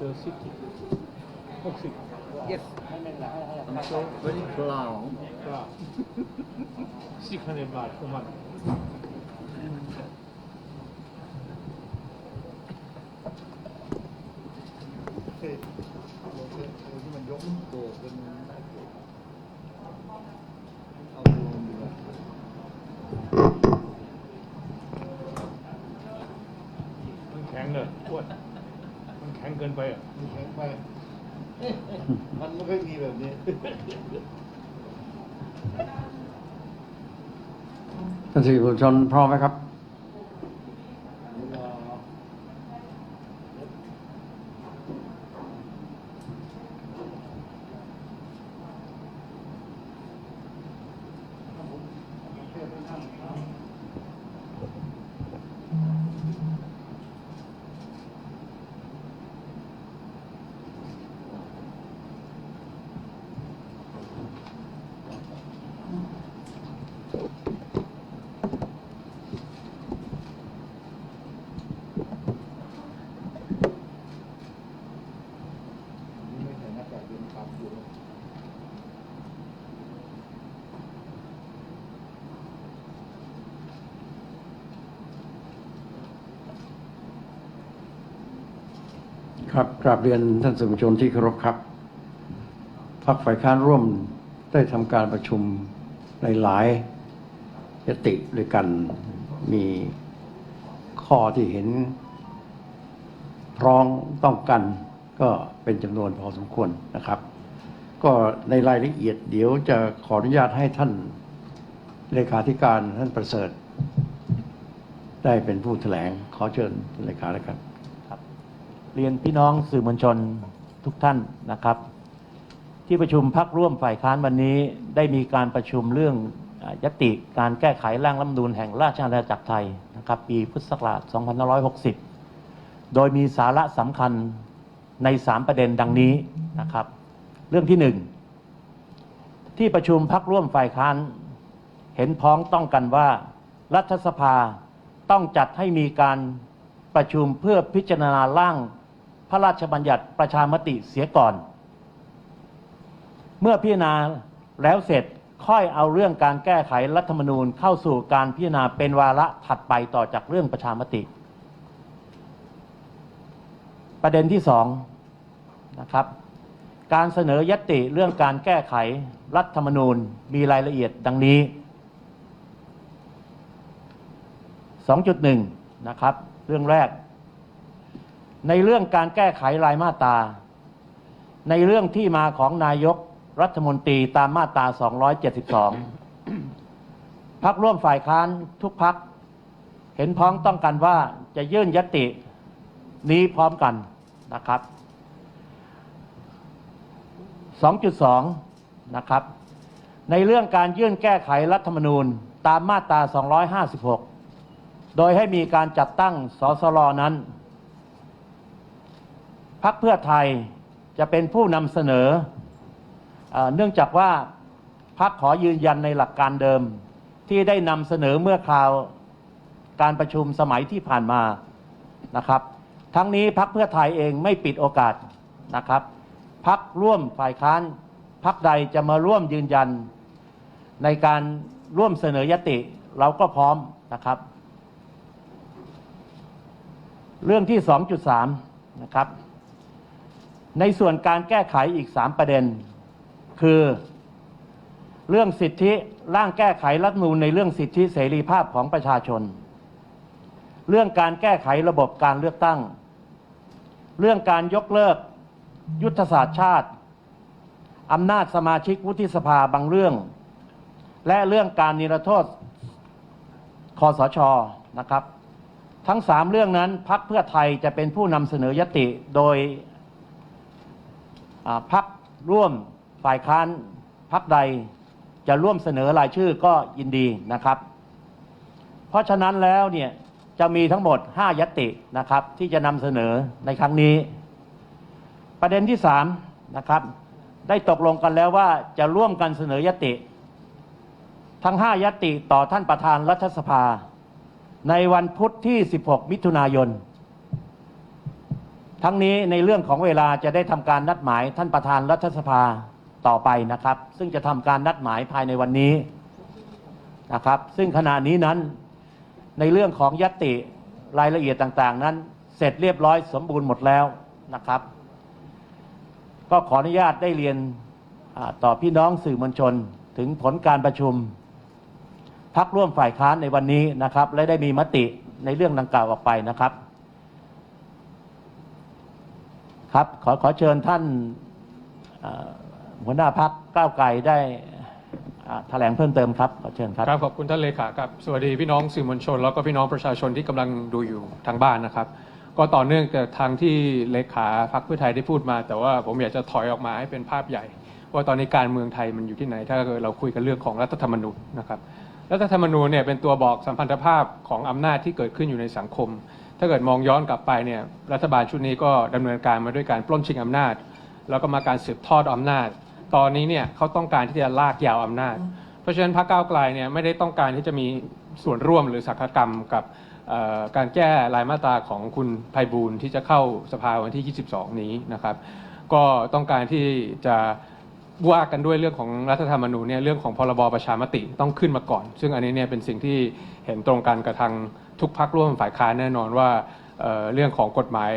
60 Mr. 60 60 Yes. I'm so very proud. ก็สิคะแนนมาทุกมัน ที่มันยกโดดเป็นเอารวมดีกว่า มันแข็งเลยอ้วนมันแข็งเกินไปอะ มันแข็งไปเอ๊ะมันไม่ค่อยมีแบบนี้ ท่านสื่อมวลชนพร้อมไหมครับ เวลา ไม่ใส่หน้ากากเดินขับอยู่ ครับกราบเรียนท่านสื่อมวลชนที่เคารพครับพรรคฝ่ายค้านร่วมได้ทำการประชุมในหลายยติด้วยกันมีข้อที่เห็นพร้องต้องกันก็เป็นจำนวนพอสมควรนะครับ ก็ในรายละเอียดเดี๋ยวจะขออนุญาตให้ท่านเลขาธิการท่านประเสริฐ ได้เป็นผู้แถลงขอเชิญเลขาแล้วครับครับ เรียนพี่น้องสื่อมวลชนทุกท่านนะครับ ที่ประชุมพักร่วมฝ่ายค้านวันนี้ได้มีการประชุมเรื่องยติการแก้ไขร่างรัฐมนูญแห่งราชอาณาจักรไทยนะครับ ปีพุทธศักราช 2560 โดยมีสาระสำคัญใน 3 ประเด็นดังนี้นะครับ เรื่องที่ 1 ที่ประชุมพักร่วมฝ่ายค้านเห็นพ้องต้องกันว่า รัฐสภาต้องจัดให้มีการประชุมเพื่อพิจารณาร่าง พระราชบัญญัติประชามติเสียก่อน เมื่อพิจารณาแล้วเสร็จค่อยเอาเรื่องการแก้ไขรัฐธรรมนูญเข้าสู่การพิจารณาเป็นวาระถัดไปต่อจากเรื่องประชามติ ประเด็นที่สองนะครับ การเสนอยติเรื่องการแก้ไขรัฐธรรมนูญมีรายละเอียดดังนี้ 2.1 นะครับ เรื่องแรก ในเรื่องการแก้ไขรายมาตรา ในเรื่องที่มาของนายกรัฐมนตรีตามมาตรา 272 พักร่วมฝ่ายค้านทุกพัก เห็นพ้องต้องกันว่าจะยื่นยตินี้พร้อมกันนะครับ 2.2 นะครับ ในเรื่องการยื่นแก้ไขรัฐธรรมนูญตามมาตรา 256 โดยให้มีการจัดตั้งสสรนั้น พักเพื่อไทยจะเป็นผู้นำเสนอเออเนื่องจากว่าพักขอยืนยันในหลักการเดิมที่ได้นำเสนอเมื่อคราวการประชุมสมัยที่ผ่านมานะครับ ทั้งนี้พักเพื่อไทยเองไม่ปิดโอกาสนะครับพักร่วมฝ่ายค้านพักใดจะมาร่วมยืนยัน ในการร่วมเสนอยติเราก็พร้อมนะครับ เรื่องที่ 2.3 นะครับ ในส่วนการแก้ไขอีก 3 ประเด็น คือ เรื่องสิทธิร่างแก้ไขรัฐมนูญในเรื่องสิทธิเสรีภาพของประชาชน เรื่องการแก้ไขระบบการเลือกตั้ง เรื่องการยกเลิก ยุทธศาสตร์ชาติอำนาจสมาชิกวุฒิสภาบางเรื่อง และเรื่องการนิรโทษคอสชนะครับ ทั้งสามเรื่องนั้นพักเพื่อไทยจะเป็นผู้นำเสนอยติโดย พักร่วมฝ่ายค้านพักใดจะร่วมเสนอรายชื่อก็ยินดีนะครับ เพราะฉะนั้นแล้วเนี่ยจะมีทั้งหมด 5ยตินะครับที่จะนำเสนอในครั้งนี้ ประเด็นที่สามนะครับได้ตกลงกันแล้วว่าจะร่วมกันเสนอยติ ทั้ง 5ยติต่อท่านประธานรัฐสภา ในวันพุธที่ 16 มิถุนายน ทั้งนี้ในเรื่องของเวลาจะได้ทำการนัดหมายท่านประธานรัฐสภาต่อไปนะครับ ซึ่งจะทำการนัดหมายภายในวันนี้นะครับ ซึ่งขณะนี้นั้นในเรื่องของยติรายละเอียดต่างๆ นั้น เสร็จเรียบร้อยสมบูรณ์หมดแล้วนะครับ ก็ขออนุญาตได้เรียนต่อพี่น้องสื่อมวลชน ถึงผลการประชุมพักร่วมฝ่ายค้านในวันนี้นะครับ และได้มีมติในเรื่องดังกล่าวออกไปนะครับ ครับขอขอเชิญท่านหัวหน้าพักก้าวไกลได้แถลงเพิ่มเติมครับขอเชิญครับครับขอบคุณท่านเลขาครับสวัสดีพี่น้องสื่อมวลชน แล้วก็พี่น้องประชาชนที่กำลังดูอยู่ทางบ้านนะครับ ก็ต่อเนื่องจากทางที่เลขาพรรคเพื่อไทยได้พูดมา แต่ว่าผมอยากจะถอยออกมาให้เป็นภาพใหญ่ ว่าตอนนี้การเมืองไทยมันอยู่ที่ไหน ถ้าเกิดเราคุยกันเรื่องของรัฐธรรมนูญนะครับรัฐธรรมนูญเนี่ยเป็นตัวบอกสัมพันธภาพของอำนาจที่เกิดขึ้นอยู่ในสังคม ถ้าเกิดมองย้อนกลับไปเนี่ยรัฐบาลชุดนี้ก็ดำเนินการมาด้วยการปล้นชิงอำนาจ แล้วก็มาการสืบทอดอำนาจ ตอนนี้เนี่ยเขาต้องการที่จะลากยาวอำนาจ เพราะฉะนั้นพรรคก้าวไกลเนี่ยไม่ได้ต้องการที่จะมีส่วนร่วมหรือสักกรรมกับการแก้รายมาตราของคุณไพบูลที่จะเข้าสภาวันที่ 22 นี้นะครับ ก็ต้องการที่จะว่ากันด้วยเรื่องของรัฐธรรมนูญเนี่ยเรื่องของพรบประชามติต้องขึ้นมาก่อน ซึ่งอันนี้เนี่ยเป็นสิ่งที่เห็นตรงกันกับทาง ทุกพักร่วมฝ่ายค้านแน่นอนว่าเเรื่องของกฎหมาย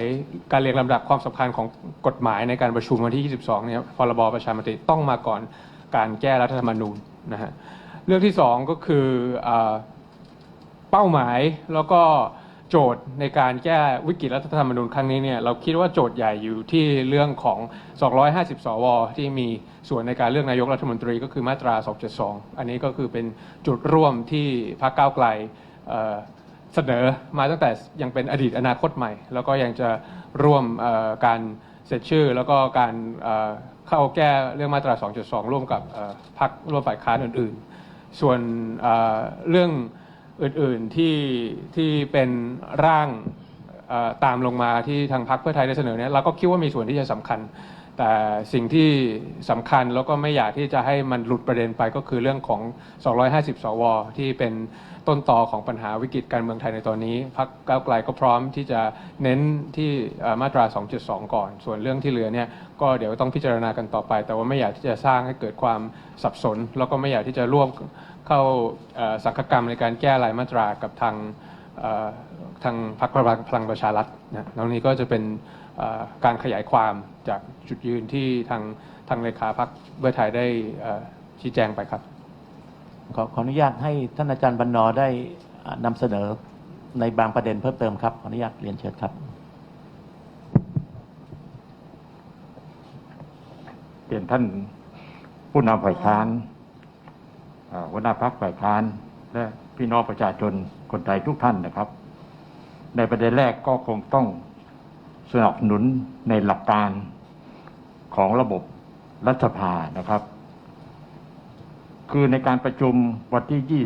การเรียงลำดับความสำคัญของกฎหมายในการประชุมวันที่ 22 เนี่ยพรบประชามติต้องมาก่อนการแก้รัฐธรรมนูญนะฮะเรื่องที่สองก็คือเอเป้าหมายแล้วก็โจทย์ในการแก้วิกฤตรัฐธรรมนูญครั้งนี้เนี่ยเราคิดว่าโจทย์ใหญ่อยู่ที่เรื่องของ 250 สว ที่มีส่วนในการเลือกนายกรัฐมนตรีก็คือมาตรา 272 อันนี้ก็คือเป็นจุดร่วมที่พรรคก้าวไกล เสนอมาตั้งแต่ยังเป็นอดีตอนาคตใหม่ แล้วก็ยังจะร่วมการเสร็จชื่อ แล้วก็การเข้าแก้เรื่องมาตรา 2.2 ร่วมกับพรรคร่วมฝ่ายค้านอื่น ๆ ส่วนเรื่องอื่น ๆ ที่ที่เป็นร่างตามลงมาที่ทางพรรคเพื่อไทยได้เสนอเนี่ยเราก็คิดว่ามีส่วนที่จะสำคัญ แต่สิ่งที่สำคัญแล้วก็ไม่อยากที่จะให้มันหลุดประเด็นไปก็คือเรื่องของ 250 สว ที่เป็นต้นต่อของปัญหาวิกฤตการเมืองไทยในตอนนี้พรรคก้าวไกลก็พร้อมที่จะเน้นที่มาตรา 272 ก่อน ส่วนเรื่องที่เหลือเนี่ยก็เดี๋ยวต้องพิจารณากันต่อไป แต่ว่าไม่อยากที่จะสร้างให้เกิดความสับสน แล้วก็ไม่อยากที่จะร่วมเข้าสังคกรรมในการแก้รายมาตรากับทาง ทางพรรคพลังประชารัฐนะตรงนี้ก็จะเป็นเอ่อการขยายความจากจุดยืนที่ทางทางเลขาพรรคเพื่อไทยได้เอ่อชี้แจงไปครับ ขอขออนุญาตให้ท่านอาจารย์บรรณอได้อ่านำเสนอในบางประเด็นเพิ่มเติมครับขออนุญาตเรียนเชิญครับเรียนท่านผู้นำฝ่ายค้านเอ่อหัวหน้าพักฝ่ายค้านและพี่น้องประชาชนคนไทยทุกท่านนะครับ ในประเด็นแรกก็คงต้องสนับสนุนในหลักการของระบบรัฐสภานะครับ คือในการประชุมวันที่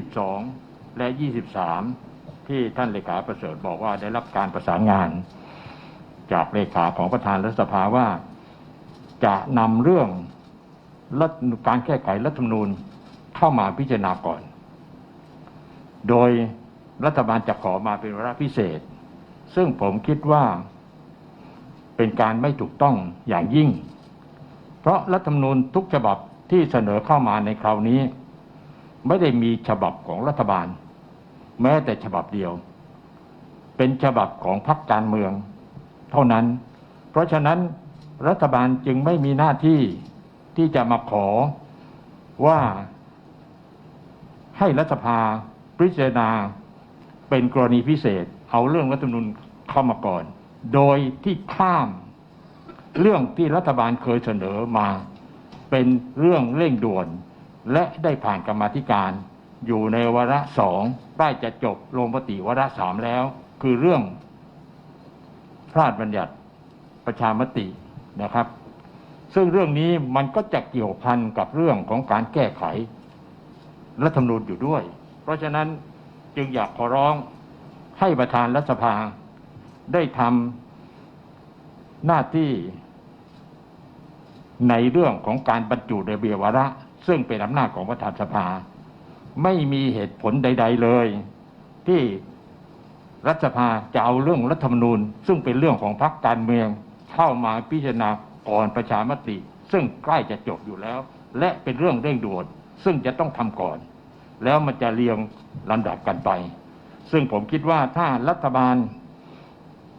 22 และ 23 ที่ท่านเลขาประเสริฐบอกว่าได้รับการประสานงาน จากเลขาของประธานรัฐสภาว่าจะนำเรื่องรัฐการแก้ไขรัฐธรรมนูญเข้ามาพิจารณาก่อน โดยรัฐบาลจะขอมาเป็นวาระพิเศษ ซึ่งผมคิดว่า เป็นการไม่ถูกต้องอย่างยิ่ง เพราะรัฐธรรมนูญทุกฉบับที่เสนอเข้ามาในคราวนี้ ไม่ได้มีฉบับของรัฐบาล แม้แต่ฉบับเดียว เป็นฉบับของพรรคการเมือง เท่านั้น เพราะฉะนั้นรัฐบาลจึงไม่มีหน้าที่ที่จะมาขอว่าให้รัฐสภาพิจารณาเป็นกรณีพิเศษ เอาเรื่องรัฐธรรมนูญเข้ามาก่อน โดยที่ข้ามเรื่องที่รัฐบาลเคยเสนอมา เป็นเรื่องเร่งด่วน และได้ผ่านกรรมธิการ อยู่ในวาระสองได้จะจบลงมติวาระสามแล้ว คือเรื่องพลาดบัญญัติประชามตินะครับ ซึ่งเรื่องนี้มันก็จะเกี่ยวพันกับเรื่องของการแก้ไขรัฐธรรมนูญอยู่ด้วย เพราะฉะนั้นจึงอยากขอร้อง ให้ประธานรัฐสภาได้ทำหน้าที่ในเรื่องของการบรรจุในเบียวาระ ซึ่งเป็นอำนาจของประธานสภา ไม่มีเหตุผลใด ๆเลย ที่รัฐสภาจะเอาเรื่องรัฐธรรมนูญ ซึ่งเป็นเรื่องของพรรคการเมืองเข้ามาพิจารณาก่อนประชามติ ซึ่งใกล้จะจบอยู่แล้ว และเป็นเรื่องเร่งด่วนซึ่งจะต้องทำก่อน แล้วมันจะเรียงลำดับกันไป ซึ่งผมคิดว่าถ้ารัฐบาล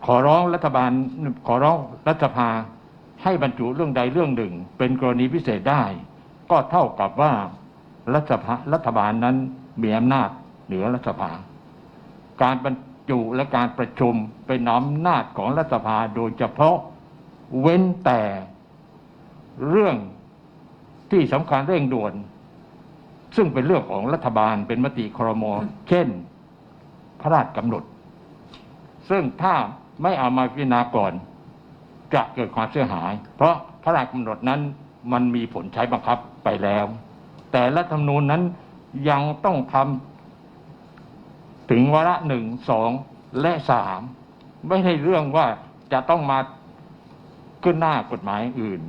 ขอร้องรัฐบาลขอร้องรัฐสภาให้บรรจุเรื่องใดเรื่องหนึ่ง เป็นกรณีพิเศษได้ ก็เท่ากับว่ารัฐสภารัฐบาลนั้นมีอำนาจเหนือรัฐสภา การบรรจุและการประชุมเป็นอำนาจของรัฐสภาโดยเฉพาะเว้นแต่เรื่องที่สำคัญเร่งด่วน ซึ่งเป็นเรื่องของรัฐบาลเป็นมติครม เช่น พระราชกำหนด ซึ่งถ้าไม่เอามาพิจารณาก่อน จะเกิดความเสียหาย เพราะพระราชกำหนดนั้นมันมีผลใช้บังคับไปแล้ว แต่รัฐธรรมนูญนั้นยังต้องทำถึงวาระหนึ่งสองและสามไม่ใช่เรื่องว่าจะต้องมาขึ้นหน้ากฎหมายอื่น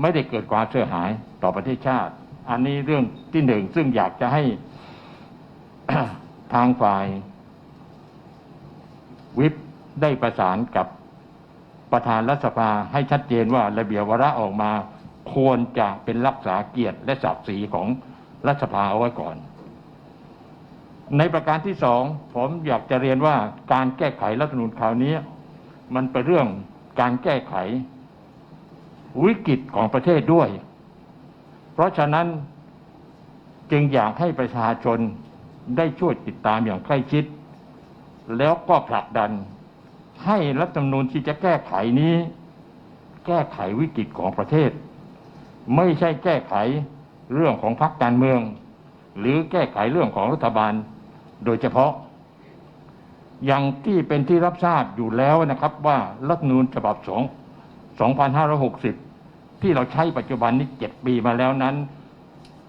ไม่ได้เกิดความเสียหายต่อประเทศชาติ อันนี้เรื่องที่หนึ่งซึ่งอยากจะให้ ทางฝ่าย วิปได้ประสานกับประธานรัฐสภาให้ชัดเจนว่าระเบียบวาระออกมา ควรจะเป็นรักษาเกียรติและศักดิ์ศรีของรัฐสภาเอาไว้ก่อน ในประการที่สองผมอยากจะเรียนว่าการแก้ไขรัฐธรรมนูญคราวนี้ มันเป็นเรื่องการแก้ไข วิกฤตของประเทศด้วย เพราะฉะนั้นจึงอยากให้ประชาชน ได้ช่วยติดตามอย่างใกล้ชิด แล้วก็ผลักดัน ให้รัฐธรรมนูญที่จะแก้ไขนี้ แก้ไขวิกฤตของประเทศ ไม่ใช่แก้ไขเรื่องของพรรคการเมือง หรือแก้ไขเรื่องของรัฐบาลโดยเฉพาะ อย่างที่เป็นที่รับทราบอยู่แล้วนะครับว่ารัฐธรรมนูญฉบับ2 2560 ที่เราใช้ปัจจุบันนี้เจ็ดปีมาแล้วนั้น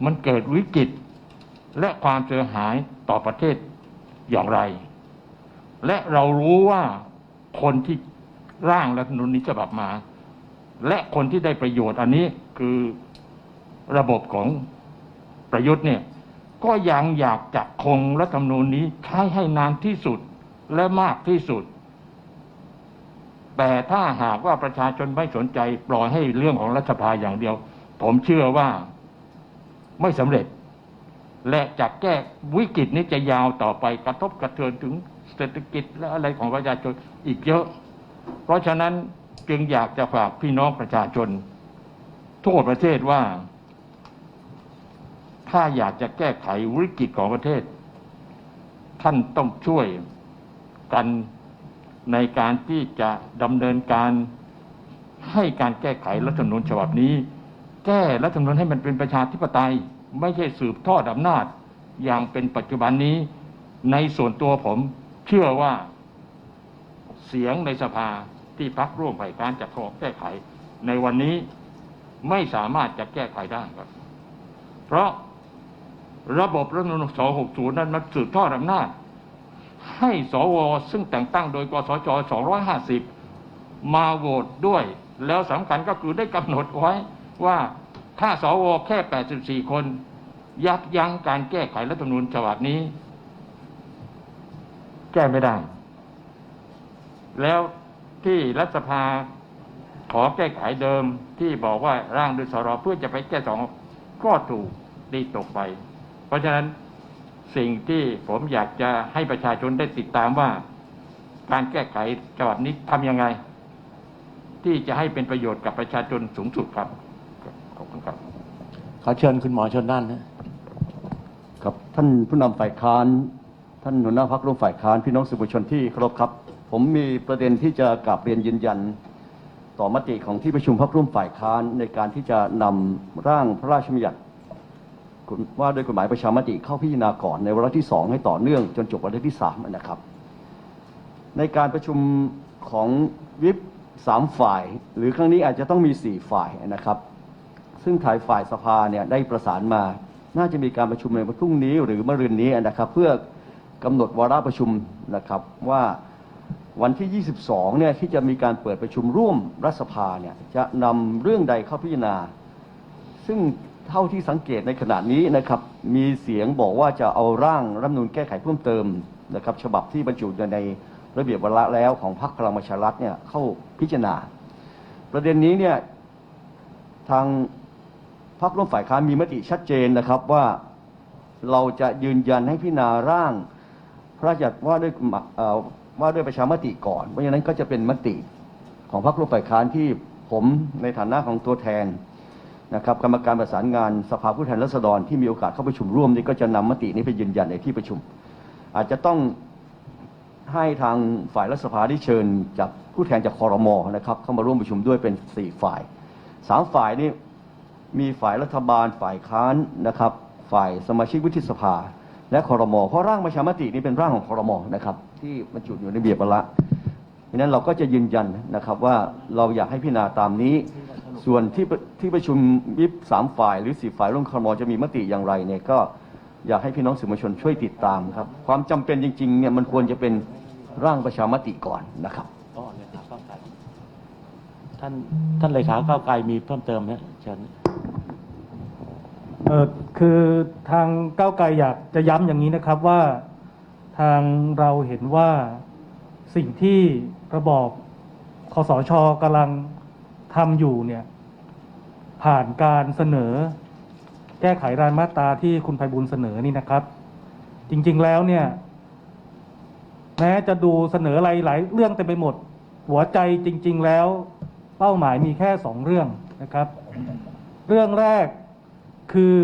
มันเกิดวิกฤต และความเสียหายต่อประเทศอย่างไร และเรารู้ว่าคนที่ร่างรัฐธรรมนูญนี้ฉบับมา และคนที่ได้ประโยชน์อันนี้คือระบบของประยุทธ์เนี่ย ก็ยังอยากจะคงรัฐธรรมนูญนี้ใช้ให้นานที่สุดและมากที่สุด แต่ถ้าหากว่าประชาชนไม่สนใจปล่อยให้เรื่องของรัฐสภาอย่างเดียว ผมเชื่อว่าไม่สำเร็จ และจะแก้วิกฤตนี้จะยาวต่อไปกระทบกระเทือนถึงเศรษฐกิจและอะไรของประชาชนอีกเยอะ เพราะฉะนั้นจึงอยากจะฝากพี่น้องประชาชน ทั่วประเทศว่า ถ้าอยากจะแก้ไขวิกฤตของประเทศ ท่านต้องช่วยกันในการที่จะดำเนินการให้การแก้ไขรัฐธรรมนูญฉบับนี้ แก้รัฐธรรมนูญให้มันเป็นประชาธิปไตย ไม่ใช่สืบทอดอำนาจอย่างเป็นปัจจุบันนี้ ในส่วนตัวผมเชื่อว่าเสียงในสภาที่พักร่วมฝ่ายค้านจะขอแก้ไข ในวันนี้ไม่สามารถจะแก้ไขได้ครับ เพราะระบบรัฐธรรมนูญ 260 นั้นมันสืบทอดอำนาจ ให้สวซึ่งแต่งตั้งโดยกสจ250 มาโหวตด้วย แล้วสำคัญก็คือได้กำหนดไว้ว่า ถ้าสวแค่ 84 คน ยับยั้งการแก้ไขรัฐธรรมนูญฉบับนี้ แก้ไม่ได้ แล้วที่รัฐสภาขอแก้ไขเดิมที่บอกว่าร่างโดยสรเพื่อจะไปแก้สองก็ถูกตีตกไป เพราะฉะนั้นสิ่งที่ผมอยากจะให้ประชาชนได้ติดตามว่า การแก้ไขฉบับนี้ทำยังไง ที่จะให้เป็นประโยชน์กับประชาชนสูงสุดครับ อบคุณครับขอเชิญคุณหมอชนน่านนะครับท่านผู้นำฝ่ายค้าน ท่านหัวหน้าพักร่วมฝ่ายค้านพี่น้องสื่อมวลชนที่เคารพครับ ผมมีประเด็นที่จะกลับเรียนยืนยัน ต่อมติของที่ประชุมพักร่วมฝ่ายค้านในการที่จะนำร่างพระราชบัญญัติว่าโดยกฎหมายประชามติเข้าพิจารณาก่อนในวาระที่สองให้ต่อเนื่องจนจบวาระที่สามนะครับ ในการประชุมของวิปสามฝ่าย หรือครั้งนี้อาจจะต้องมีสี่ฝ่ายนะครับ ซึ่งทายฝ่ายสภาเนี่ยได้ประสานมา น่าจะมีการประชุมในวันพรุ่งนี้หรือมะรืนนี้นะครับ เพื่อกำหนดวาระประชุมนะครับว่าวันที่ 22 เนี่ยที่จะมีการเปิดประชุมร่วมรัฐสภาเนี่ยจะนำเรื่องใดเข้าพิจารณา ซึ่งเท่าที่สังเกตในขณะนี้นะครับมีเสียงบอกว่าจะเอาร่างรัฐมนูญแก้ไขเพิ่มเติมนะครับฉบับที่บรรจุอยู่ในระเบียบวาระแล้วของพรรคพลังประชารัฐเนี่ยเข้าพิจารณา ประเด็นนี้เนี่ยทาง พรรคร่วมฝ่ายค้านมีมติชัดเจนนะครับว่าเราจะยืนยันให้พิจารณาร่างพระราชบัญญัติว่าด้วยว่าด้วยประชามติก่อน เพราะฉะนั้นก็จะเป็นมติของพรรคร่วมฝ่ายค้านที่ผมในฐานะของตัวแทนนะครับกรรมการประสานงานสภาผู้แทนราษฎรที่มีโอกาสเข้าประชุมร่วมนี่ก็จะนำมตินี้ไปยืนยันในที่ประชุม อาจจะต้องให้ทางฝ่ายรัฐสภาได้เชิญจากผู้แทนจากคอรมอนะครับเข้ามาร่วมประชุมด้วยเป็นสี่ฝ่ายสามฝ่ายนี่ มีฝ่ายรัฐบาลฝ่ายค้านนะครับ ฝ่ายสมาชิกวุฒิสภา และคอรมอเพราะร่างประชามตินี้เป็นร่างของคอรมอนะครับ ที่บรรจุอยู่ในเบียบวาระเพราะฉะนั้นเราก็จะยืนยันนะครับว่าเราอยากให้พิจารณาตามนี้ ส่วนที่ที่ประชุมวิปสามฝ่ายหรือสี่ฝ่ายร่วมคอรมอจะมีมติอย่างไรเนี่ยก็อยากให้พี่น้องสื่อมวลชนช่วยติดตามครับ ความจำเป็นจริงๆเนี่ยมันควรจะเป็นร่างประชามติก่อนนะครับท่านท่านเลขาก้าวไกลมีเพิ่มเติมไหมเชิญ ออคือทางก้าวไกลอยากจะย้ำอย่างนี้นะครับว่าทางเราเห็นว่าสิ่งที่ระบอบคอสชกำลังทำอยู่เนี่ยผ่านการเสนอ แก้ไขรายมาตราที่คุณไพบุญเสนอนี่นะครับ จริงๆแล้วเนี่ยแม้จะดูเสนออะไรหลายเรื่องเต็มไปหมด หัวใจจริง ๆ แล้ว เป้าหมายมีแค่สองเรื่องนะครับ เรื่องแรก คือ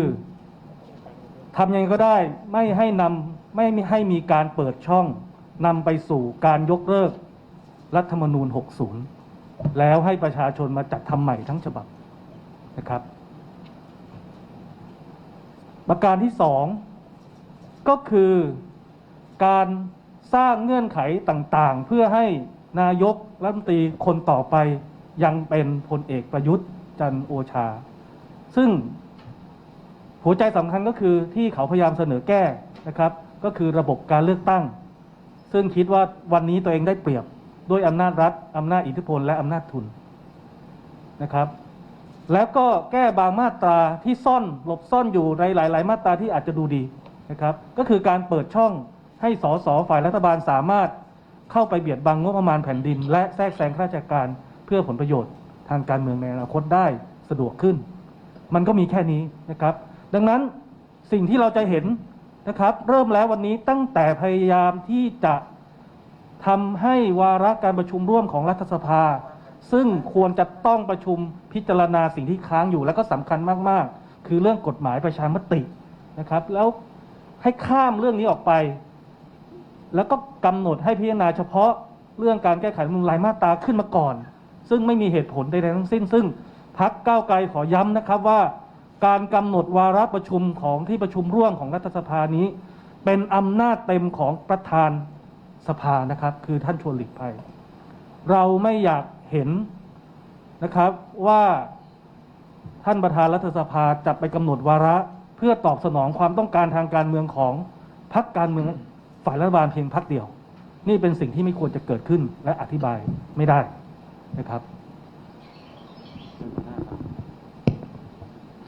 ทำยังไงก็ได้ไม่ให้นำไม่ให้มีการเปิดช่องนำไปสู่การยกเลิกรัฐธรรมนูญ 60 แล้วให้ประชาชนมาจัดทำใหม่ทั้งฉบับนะครับ ประการที่สองก็คือการสร้างเงื่อนไขต่างๆ เพื่อให้นายกรัฐมนตรีคนต่อไปยังเป็นพลเอกประยุทธ์จันโอชา ซึ่ง หัวใจสำคัญก็คือที่เขาพยายามเสนอแก้นะครับ ก็คือระบบการเลือกตั้ง ซึ่งคิดว่าวันนี้ตัวเองได้เปรียบด้วยอำนาจรัฐอำนาจอิทธิพล และอำนาจทุนนะครับ แล้วก็แก้บางมาตราที่ซ่อนหลบซ่อนอยู่ในหลาย ๆ มาตราที่อาจจะดูดีนะครับ ก็คือการเปิดช่องให้สสฝ่ายรัฐบาลสามารถเข้าไปเบียดบังงบประมาณแผ่นดิน และแทรกแซงข้าราชการเพื่อผลประโยชน์ทางการเมืองในอนาคตได้สะดวกขึ้น มันก็มีแค่นี้นะครับ ดังนั้นสิ่งที่เราจะเห็นนะครับ เริ่มแล้ววันนี้ตั้งแต่พยายามที่จะทำให้วาระการประชุมร่วมของรัฐสภา ซึ่งควรจะต้องประชุมพิจารณาสิ่งที่ค้างอยู่และก็สำคัญมากๆ คือเรื่องกฎหมายประชามตินะครับ แล้วให้ข้ามเรื่องนี้ออกไป แล้วก็กำหนดให้พิจารณาเฉพาะเรื่องการแก้ไขรัฐมนูลรายมาตราขึ้นมาก่อน ซึ่งไม่มีเหตุผลใดๆทั้งสิ้น ซึ่งพักก้าวไกลขอย้ำนะครับว่า การกำหนดวาระประชุมของที่ประชุมร่วมของรัฐสภานี้ เป็นอำนาจเต็มของประธานสภานะครับ คือท่านชวนหลีกภัย เราไม่อยากเห็นนะครับว่าท่านประธานรัฐสภาจะไปกำหนดวาระเพื่อตอบสนองความต้องการทางการเมืองของพรรคการเมืองฝ่ายรัฐบาลเพียงพรรคเดียว นี่เป็นสิ่งที่ไม่ควรจะเกิดขึ้นและอธิบายไม่ได้นะครับ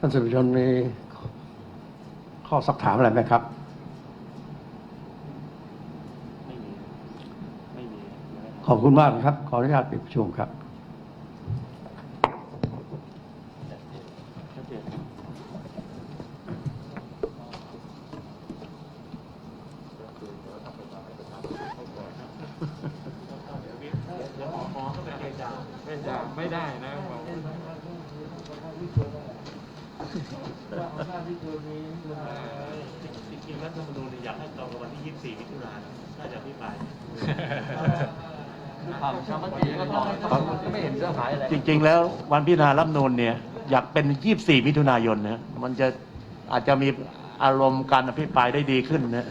ท่านสื่อมวลชนมีข้อสักถามอะไรไหมครับไม่มีไม่มีขอบคุณมากนะครับ ขออนุญาตปิดประชุมครับชัด จนไม่ได้นะจริงๆรัฐธรรมนูญอยากให้ตรงกับวันที่ 24 มิถุนายนน่าจะพิปรายจริงๆ แล้ววันพิจารณารัฐนูนเนี่ยอยากเป็น 24 มิถุนายนนะมันจะอาจจะมีอารมณ์การอภิปรายได้ดีขึ้นนะ